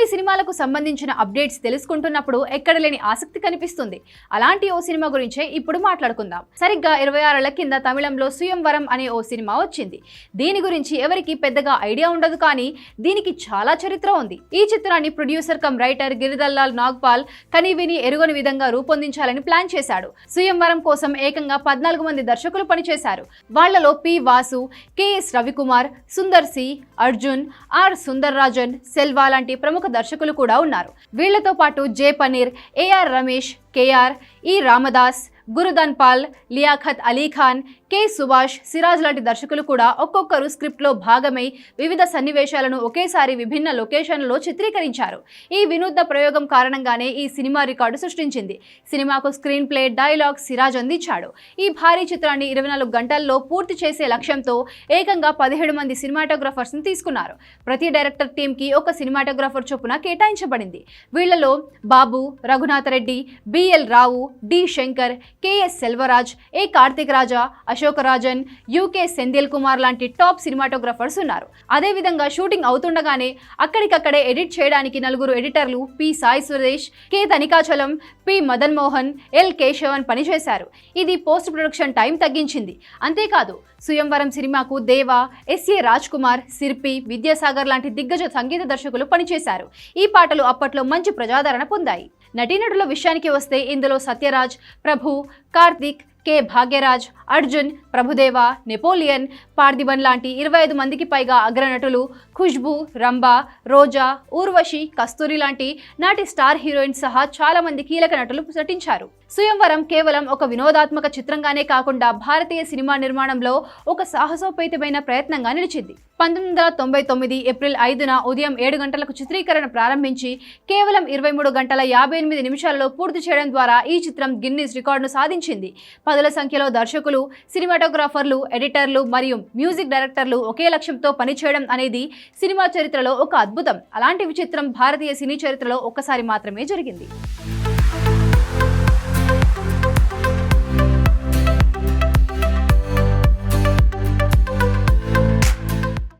కొన్ని సినిమాలకు సంబంధించిన అప్డేట్స్ తెలుసుకుంటున్నప్పుడు ఎక్కడ లేని ఆసక్తి కనిపిస్తుంది. అలాంటి ఓ సినిమా గురించే ఇప్పుడు మాట్లాడుకుందాం. సరిగ్గా ఇరవై ఆరేళ్ళ కింద తమిళంలో సుయంవరం అనే ఓ సినిమా వచ్చింది. దీని గురించి ఎవరికి పెద్దగా ఐడియా ఉండదు కానీ దీనికి చాలా చరిత్ర ఉంది. ఈ చిత్రాన్ని producer come writer Giridharilal Nagpal కని విని ఎరుగని విధంగా రూపొందించాలని ప్లాన్ చేశాడు. సుయంవరం కోసం ఏకంగా పద్నాలుగు మంది దర్శకులు పనిచేశారు. వాళ్ళలో P. Vasu K S Ravikumar Sundar C. Arjun R. Sundar Rajan Selva లాంటి ప్రముఖ దర్శకులు కూడా ఉన్నారు. వీళ్ళతో పాటు J Panneer A R Ramesh K R E Ramadoss Gurudhan Pal Liaquat Ali Khan K Subhash Siraj లాంటి దర్శకులు కూడా ఒక్కొక్కరు స్క్రిప్ట్లో భాగమై వివిధ సన్నివేశాలను ఒకేసారి విభిన్న లొకేషన్లలో చిత్రీకరించారు. ఈ వినూత్న ప్రయోగం కారణంగానే ఈ సినిమా రికార్డు సృష్టించింది. సినిమాకు స్క్రీన్ ప్లే డైలాగ్ సిరాజ్ అందించాడు. ఈ భారీ చిత్రాన్ని ఇరవై నాలుగు గంటల్లో పూర్తి చేసే లక్ష్యంతో ఏకంగా పదిహేడు మంది సినిమాటోగ్రఫర్స్ని తీసుకున్నారు. ప్రతి డైరెక్టర్ టీంకి ఒక సినిమాటోగ్రఫర్ చొప్పున కేటాయించబడింది. వీళ్ళలో Babu Raghunath Reddy B L Rao D Shankar K S Selvaraj A Karthik Raja Ashok Rajan U K Senthil Kumar లాంటి టాప్ సినిమాటోగ్రఫర్స్ ఉన్నారు. అదేవిధంగా షూటింగ్ అవుతుండగానే అక్కడికక్కడే ఎడిట్ చేయడానికి నలుగురు ఎడిటర్లు P Sai Suresh K Thanikachalam P Madan Mohan L Kesavan పనిచేశారు. ఇది post production time తగ్గించింది. అంతేకాదు సుయంవరం సినిమాకు దేవా ఎస్ఏ రాజ్ కుమార్ సిర్పి విద్యాసాగర్ లాంటి దిగ్గజ సంగీత దర్శకులు పనిచేశారు. ఈ పాటలు అప్పట్లో మంచి ప్రజాదరణ పొందాయి. నటీనటుల విషయానికి వస్తే ఇందులో సత్యరాజ్ ప్రభు కార్తిక్ కె. భాగ్యరాజ్ అర్జున్ ప్రభుదేవ నెపోలియన్ పార్థిబన్ లాంటి ఇరవై ఐదు మందికి పైగా అగ్రనటులు ఖుష్బు రంభా రోజా ఊర్వశి కస్తూరి లాంటి నాటి స్టార్ హీరోయిన్స్ సహా చాలా మంది కీలక నటులు నటించారు. సుయంవరం కేవలం ఒక వినోదాత్మక చిత్రంగానే కాకుండా భారతీయ సినిమా నిర్మాణంలో ఒక సాహసోపేతమైన ప్రయత్నంగా నిలిచింది. పంతొమ్మిది వందల తొంభై తొమ్మిది ఏప్రిల్ ఐదున ఉదయం ఏడు గంటలకు చిత్రీకరణ ప్రారంభించి కేవలం ఇరవై మూడు గంటల యాభై ఎనిమిది నిమిషాలలో పూర్తి చేయడం ద్వారా ఈ చిత్రం గిన్నీస్ రికార్డును సాధించింది. పదుల సంఖ్యలో దర్శకులు సినిమాటోగ్రాఫర్లు ఎడిటర్లు మరియు మ్యూజిక్ డైరెక్టర్లు ఒకే లక్ష్యంతో పనిచేయడం అనేది సినిమా చరిత్రలో ఒక అద్భుతం. అలాంటి విచిత్రం భారతీయ సినీ చరిత్రలో ఒక్కసారి మాత్రమే జరిగింది.